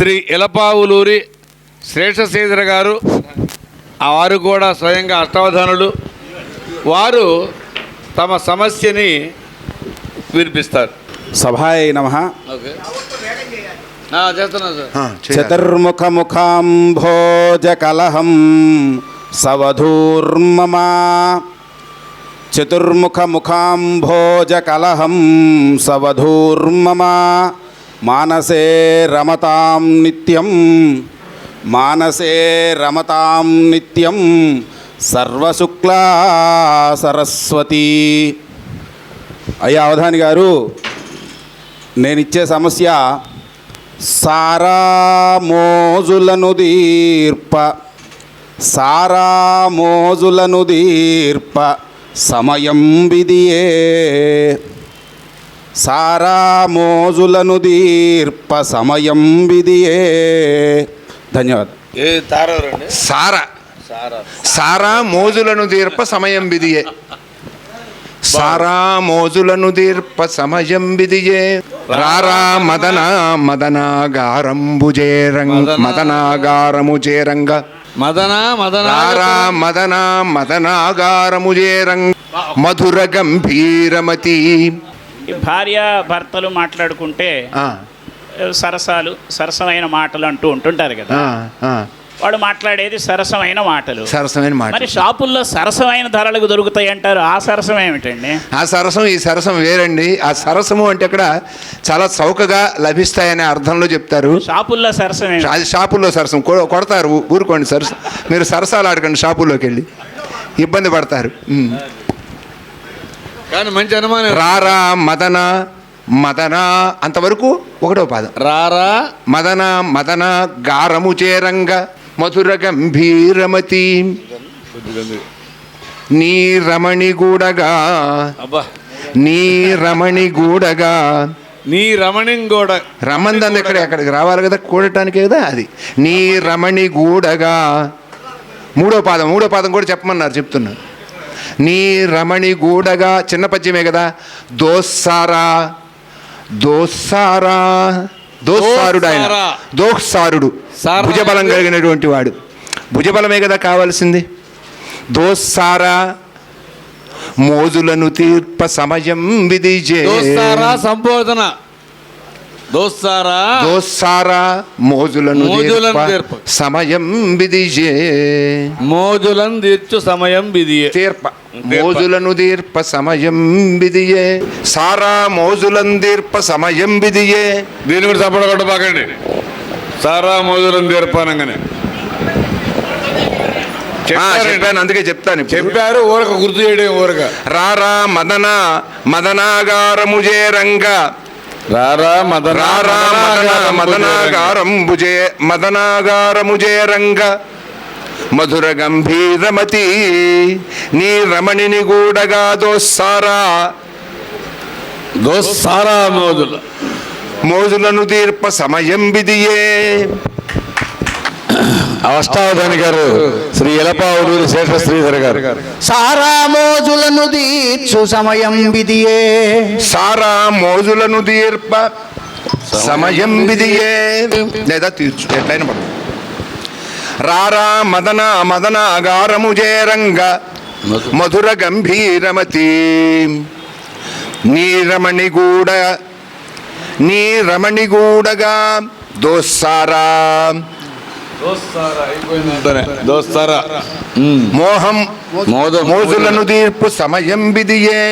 శ్రీ ఇలపావులూరి శ్రేషశ్రీధర గారు ఆ వారు కూడా స్వయంగా అష్టావధానులు. వారు తమ సమస్యని వినిపిస్తారు. సభాయ నమ. ఓకే. చేస్తున్నా సార్. చతుర్ముఖముఖాంభోజకలహం సవధూర్మమ. చతుర్ముఖముఖాంభోజకలహం సవధూర్మమ. మానసే రమతాం నిత్యం. మానసే రమతాం నిత్యం. సర్వశుక్లా సరస్వతి. అయ్యా అవధాని గారు నేనిచ్చే సమస్య సారా మోజులను దీర్ప సారా మోజులను దీర్ప సమయం విధియే. సారా మోజులను దీర్ప సమయం విదియే ధన్యవాదాలు. ఏ తారండి సార. సారా. మోజులను తీర్ప సమయం విధియే. సారా మోజులను తీర్ప సమయం విధియే. రారా మదన మదనాగారంబుజే రంగ మదన- మదనాగారము చేరంగ. మదన మదన రారా మదన మదనాగారముజే రంగ మధుర గంభీరమతి. ఈ భార్య భర్తలు మాట్లాడుకుంటే సరసాలు సరసమైన మాటలు అంటూ ఉంటుంటారు కదా. వాడు మాట్లాడేది సరసమైన మాటలు. సరసమైన మాట మరి షాపుల్లో సరసమైన ధరలకు దొరుకుతాయి అంటారు. ఆ సరసం ఏమిటండి? ఆ సరసం ఈ సరసం వేరండి. ఆ సరసము అంటే అక్కడ చాలా చౌకగా లభిస్తాయనే అర్థంలో చెప్తారు. షాపుల్లో సరసం అది షాపుల్లో సరసం. కొడతారు ఊరుకోండి సరసం. మీరు సరసాలు ఆడకండి షాపుల్లోకి వెళ్ళి ఇబ్బంది పడతారు. కానీ మంచి అనుమానం. రారా మదన మదన అంతవరకు ఒకటో పాదం. రారా మదన మదన గారము చేరంగ మధుర గంభీరమతి. నీ రమణి గూడగా. అబ్బా. నీ రమణి గూడగా. నీ రమణింగ్ కూడా రమ్మంది ఎక్కడ ఎక్కడికి రావాలి కదా కూడటానికే కదా అది. నీ రమణి గూడగా. మూడో పాదం మూడో పాదం కూడా చెప్పమన్నారు చెప్తున్నా. నీ రమణి గూడగా చిన్న పద్యమే కదా? దోస్సారా దోస్సారా దోస్సారుడు ఆయన దోస్సారా. దోస్సారుడు. సారా. భుజబలం కలిగినటువంటి వాడు. భుజబలమే కదా కావాల్సింది? దోస్సారా మోజులను తీర్ప సమయం విధిజే సంబోధన. దోస్తారా? దోస్సారా మోజులను మోజులను తీర్ప తీర్ప. సమయం విధిజే మోజులను తీర్చు సమయం బిదియే తీర్ప. మోజులను తీర్ప సమయం విధియే. సారా మోజులను తీర్ప సమయం విధియే. దీని కూడా తప్పడ కొట్టబాకండి. సారా మోజులను చెప్పారండి. చెప్పాను అందుకే చెప్తాను. చెప్పారు ఊరక గుర్తు చేయడం ఊరక. రారా మదన మదనాగారముజే రంగ. మదనాగారంబుజే మదనాగారముజే రంగ. మధుర గంభీరమతి నీ రమణిని గూడగా దోస్సారా. దోస్తారా మోజులు మోజులను తీర్ప సమయం విధియే. అష్టావధాని గారు శ్రీ ఎలపావులూరి శేష శ్రీధర్ గారు. సారా మోజులను దీర్చు సమయం విధియే. సారా మోజులను తీర్ప సమయం విధియే. లేదా తీర్చు ఎట్లయిన పడు రారా మదన మదన అగారము చేరంగ మధుర గంభీరమతి. నీ రమణి గూడ నీ రమణి గూడగా దోస్సారా దోస్తారా మోహం మోద మోజులను తీర్పు సమయం విధియే